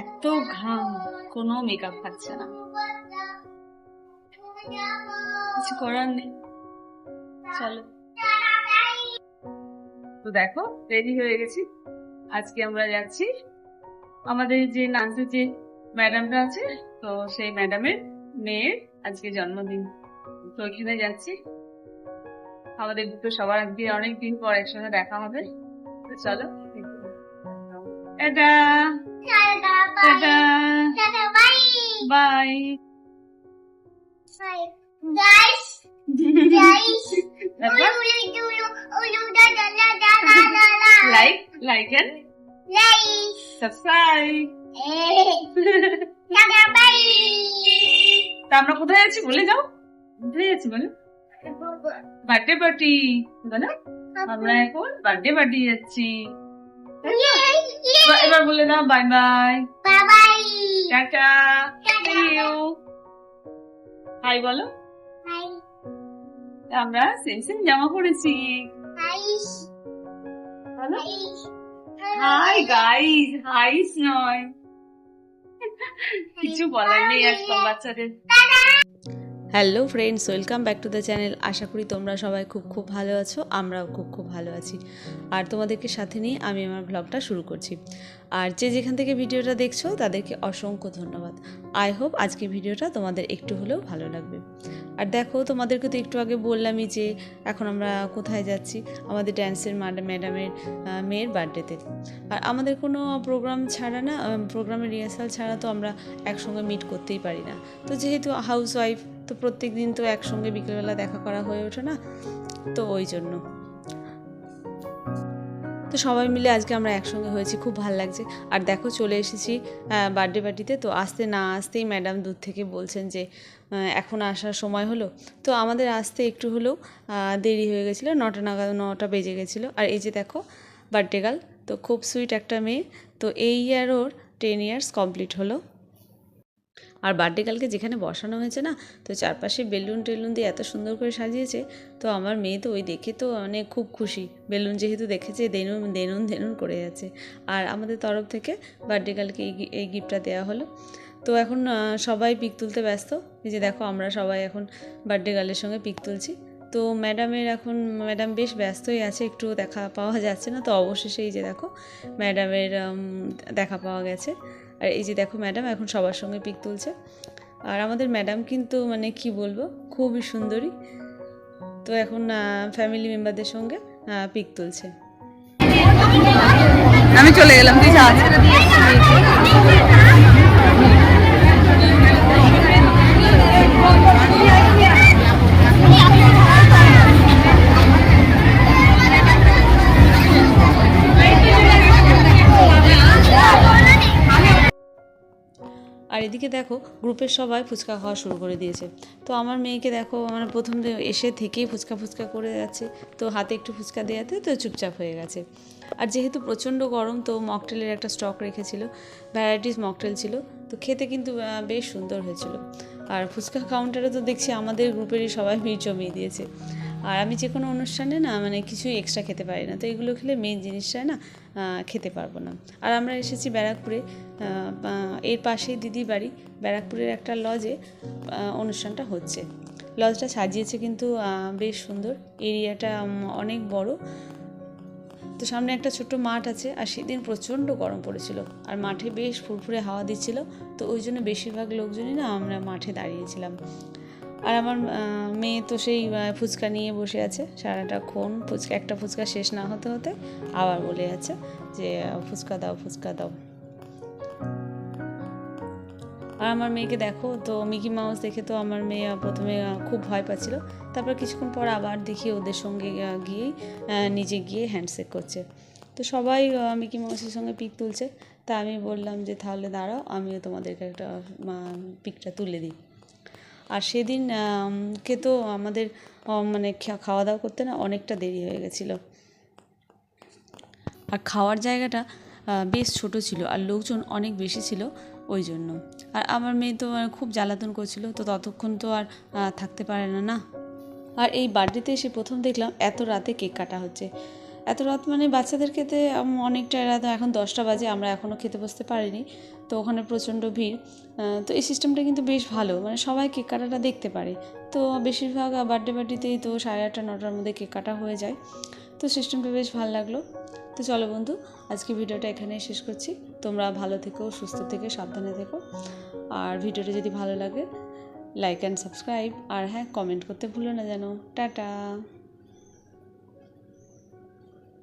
এত ঘাম, কোনো মেকআপ থাকছে না। কিছু করার নেই। চলো। তো দেখো রেডি হয়ে গেছি। আজকে আমরা যাচ্ছি আমাদের যে নাচের যে ম্যাডামটা আছে, তো সেই ম্যাডামের মেয়ের আজকে জন্মদিন। তো ওইখানে যাচ্ছি। আমাদের তো সবার আজকে অনেকদিন পর একসাথে দেখা হবে। তো চলো এটা বাই guys, তারপর লাইক লাইক এন্ড সাবস্ক্রাইব তা আমরা কোথায় যাচ্ছি বলে যাও। কোথায় যাচ্ছি বলো। বার্থডে পার্টি বলো আমরা এখন বার্থডে পার্টি যাচ্ছি। এবার- বলে দাও bye bye tata. You hi বলো। আমরা সেম সেম জামা পরেছি। হাই গাইস হাইস নয় কিছু বলার নেই আজকাল বাচ্চাদের। Hello friends welcome back to the channel আশা করি তোমরা সবাই খুব খুব ভালো আছো, আমরাও খুব খুব ভালো আছি। আর তোমাদেরকে সাথে নিয়ে আমি আমার ব্লগটা শুরু করছি। আর যে যেখান থেকে ভিডিওটা দেখছ, তাদেরকে অসংখ্য ধন্যবাদ। আই হোপ আজকে ভিডিওটা তোমাদের একটু হলেও ভালো লাগবে। আর দেখো, তোমাদেরকে তো একটু আগে বললামই যে এখন আমরা কোথায় যাচ্ছি, আমাদের ড্যান্সের ম্যাডামের মেয়ের বার্থডেতে আর আমাদের কোনো প্রোগ্রাম ছাড়া না প্রোগ্রামের রিহার্সাল ছাড়া তো আমরা একসঙ্গে মিট করতেই পারি না। তো যেহেতু হাউস ওয়াইফ তো প্রত্যেক দিন তো একসঙ্গে বিকেলবেলা দেখা করা হয়ে ওঠে না, তো ওই জন্য। তো সবাই মিলে আজকে আমরা একসঙ্গে হয়েছি, খুব ভালো লাগছে। আর দেখো চলে এসেছি বার্থডে পার্টিতে তো আসতে না আসতেই ম্যাডাম দূর থেকে বলছেন যে এখন আসার সময় হলো। তো আমাদের আসতে একটু হলেও দেরি হয়ে গেছিল, নটা নাগাদ, নটা বেজে গেছিল। আর এই যে দেখো বার্থডে গার্ল তো খুব সুইট একটা মেয়ে। তো এই ইয়ার ওর টেন ইয়ার্স কমপ্লিট হলো। আর বার্থডে কালকে যেখানে বসানো হয়েছে না, তো চারপাশে বেলুন টেলুন দিয়ে এত সুন্দর করে সাজিয়েছে, তো আমার মেয়ে তো ওই দেখে তো মানে খুব খুশি। বেলুন যেহেতু দেখেছে দেনুন দেনুন দেনুন করে যাচ্ছে। আর আমাদের তরফ থেকে বার্থডে কালকে এই গিফটটা দেওয়া হলো। তো এখন সবাই পিক তুলতে ব্যস্ত। এই যে দেখো আমরা সবাই এখন বার্থডে গার্লের সঙ্গে পিক তুলছি। তো ম্যাডামের এখন, ম্যাডাম বেশ ব্যস্তই আছে, একটু দেখা পাওয়া যাচ্ছে না, তো অবশেষে এই যে দেখো ম্যাডামের দেখা পাওয়া গেছে। আর এই যে দেখো ম্যাডাম, এখন সবার সঙ্গে পিক তুলছে। আর আমাদের ম্যাডাম কিন্তু মানে কি বলব, খুবই সুন্দরী। তো এখন ফ্যামিলি মেম্বারদের সঙ্গে পিক তুলছে। আমি চলে গেলাম তুই আর এদিকে দেখো, গ্রুপের সবাই ফুচকা খাওয়া শুরু করে দিয়েছে। তো আমার মেয়েকে দেখো মানে প্রথম এসে থেকেই ফুচকা ফুচকা করে যাচ্ছে। তো হাতে একটু ফুচকা দেওয়াতে তো চুপচাপ হয়ে গেছে। আর যেহেতু প্রচণ্ড গরম, তো মকটেলের একটা স্টক রেখেছিল। ভ্যারাইটিস মকটেল ছিল। তো খেতে কিন্তু বেশ সুন্দর হয়েছিল। আর ফুচকা কাউন্টারে তো দেখছি আমাদের গ্রুপেরই সবাই ভিড় জমিয়ে দিয়েছে। আর আমি যে কোনো অনুষ্ঠানে না মানে কিছুই এক্সট্রা খেতে পারি না। তো এগুলো খেলে মেন জিনিসটা না খেতে পারব না। আর আমরা এসেছি ব্যারাকপুরে এর পাশেই দিদি বাড়ি। ব্যারাকপুরের একটা লজে অনুষ্ঠানটা হচ্ছে। লজটা সাজিয়েছে কিন্তু বেশ সুন্দর। এরিয়াটা অনেক বড়। তো সামনে একটা ছোট্ট মাঠ আছে, আর সেদিন প্রচণ্ড গরম পড়েছিল। আর মাঠে বেশ ফুরফুরে হাওয়া দিচ্ছিল। তো ওই জন্য বেশিরভাগ লোকজনই না আমরা মাঠে দাঁড়িয়েছিলাম। আর আমার মেয়ে তো সেই ফুচকা নিয়ে বসে আছে। সারাটা ক্ষণ ফুচকা, একটা ফুচকা শেষ না হতে হতে আবার বলে আছে যে ফুচকা দাও ফুচকা দাও। আর আমার মেয়েকে দেখো, তো মিকি মাউস দেখে তো আমার মেয়ে প্রথমে খুব ভয় পাচ্ছিল। তারপর কিছুক্ষণ পর আবার দেখি ওদের সঙ্গে গিয়েই নিজে গিয়ে হ্যান্ডশেক করছে। তো সবাই মিকি মাউসের সঙ্গে পিক তুলছে। তা আমি বললাম যে, তাহলে দাঁড়াও, আমিও তোমাদেরকে একটা পিকটা তুলে দিই। আর সেদিন কে তো আমাদের মানে খাওয়া দাওয়া করতে না অনেকটা দেরি হয়ে গেছিল। আর খাওয়ার জায়গাটা বেশ ছোট ছিল আর লোকজন অনেক বেশি ছিল ওই জন্য। আর আমার মেয়ে তো খুব জ্বালাতন করছিল, তো ততক্ষণ তো আর থাকতে পারে না না? আর এই বার্থডেতে এসে প্রথম দেখলাম এত রাতে কেক কাটা হচ্ছে। এত রাত মানে বাচ্চাদের খেতে অনেকটা রাত এখন দশটা বাজে, আমরা এখনও খেতে বসতে পারিনি। তো ওখানে প্রচণ্ড ভিড়। তো এই সিস্টেমটা কিন্তু বেশ ভালো মানে সবাই কেক কাটাটা দেখতে পারে। তো বেশিরভাগ বার্থডে পার্টিতেই তো সাড়ে আটটা, নটার মধ্যে কেক কাটা হয়ে যায়। তো সিস্টেমটা বেশ ভালো লাগল। তো চলো বন্ধু আজকে ভিডিওটা এখানেই শেষ করছি। তোমরা ভালো থেকো, সুস্থ থেকে, সাবধানে থেকো। আর ভিডিওটা যদি ভালো লাগে লাইক অ্যান্ড সাবস্ক্রাইব আর হ্যাঁ কমেন্ট করতে ভুলো না যেন। টাটা!